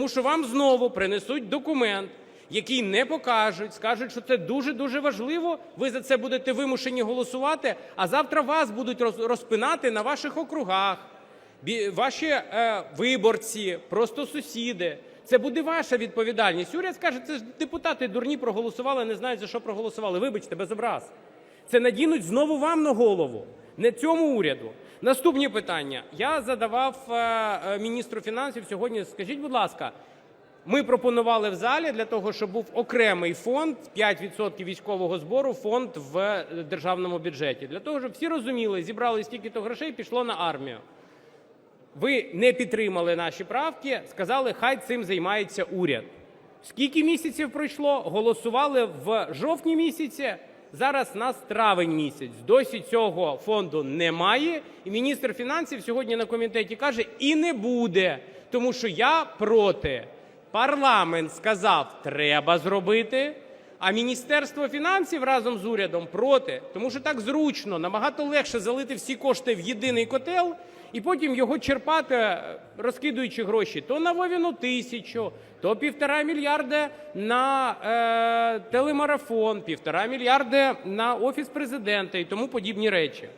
Тому що вам знову принесуть документ, який не покажуть, скажуть, що це дуже-дуже важливо, ви за це будете вимушені голосувати, а завтра вас будуть роз- розпинати на ваших округах, ваші е, виборці, просто сусіди. Це буде ваша відповідальність. Уряд скаже, це ж депутати дурні проголосували, не знають, за що проголосували. Вибачте, без образ. Це надінуть знову вам на голову, не цьому уряду. Наступні питання. Я задавав е, е, міністру фінансів сьогодні. Скажіть, будь ласка, ми пропонували в залі для того, щоб був окремий фонд 5% військового збору, фонд в е, державному бюджеті. Для того, щоб всі розуміли, зібрали стільки-то грошей, пішло на армію. Ви не підтримали наші правки, сказали, хай цим займається уряд. Скільки місяців пройшло? Голосували в жовтні місяці. Зараз нас травень місяць. Досі цього фонду немає. І міністр фінансів сьогодні на комітеті каже, і не буде, тому що я проти. Парламент сказав, треба зробити. А Міністерство фінансів разом з урядом проти, тому що так зручно, набагато легше залити всі кошти в єдиний котел і потім його черпати, розкидуючи гроші то на Вовіну тисячу, то півтора мільярда на е, телемарафон, півтора мільярда на офіс президента і тому подібні речі.